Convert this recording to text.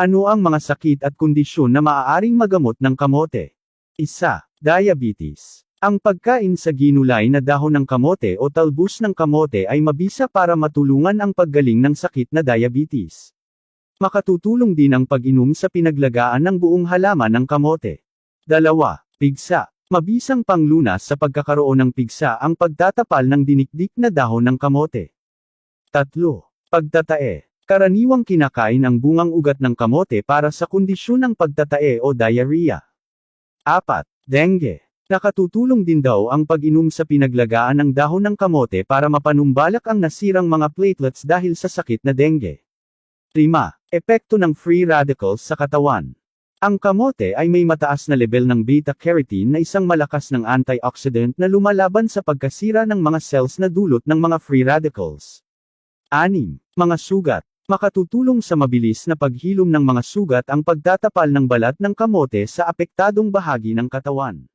Ano ang mga sakit at kondisyon na maaaring magamot ng kamote? Isa, Diabetes. Ang pagkain sa ginulay na dahon ng kamote o talbos ng kamote ay mabisa para matulungan ang paggaling ng sakit na diabetes. Makatutulong din ang pag-inom sa pinaglagaan ng buong halaman ng kamote. Dalawa, Pigsa. Mabisang panglunas sa pagkakaroon ng pigsa ang pagtatapal ng dinikdik na dahon ng kamote. Tatlo, Pagtatae. Karaniwang kinakain ang bungang ugat ng kamote para sa kondisyon ng pagtatae o diarrhea. Apat, Dengue. Nakatutulong din daw ang pag-inom sa pinaglagaan ng dahon ng kamote para mapanumbalak ang nasirang mga platelets dahil sa sakit na dengue. 5. Epekto ng free radicals sa katawan. Ang kamote ay may mataas na level ng beta-carotene na isang malakas ng antioxidant na lumalaban sa pagkasira ng mga cells na dulot ng mga free radicals. 6. Mga sugat. Makatutulong sa mabilis na paghilom ng mga sugat ang pagtatapal ng balat ng kamote sa apektadong bahagi ng katawan.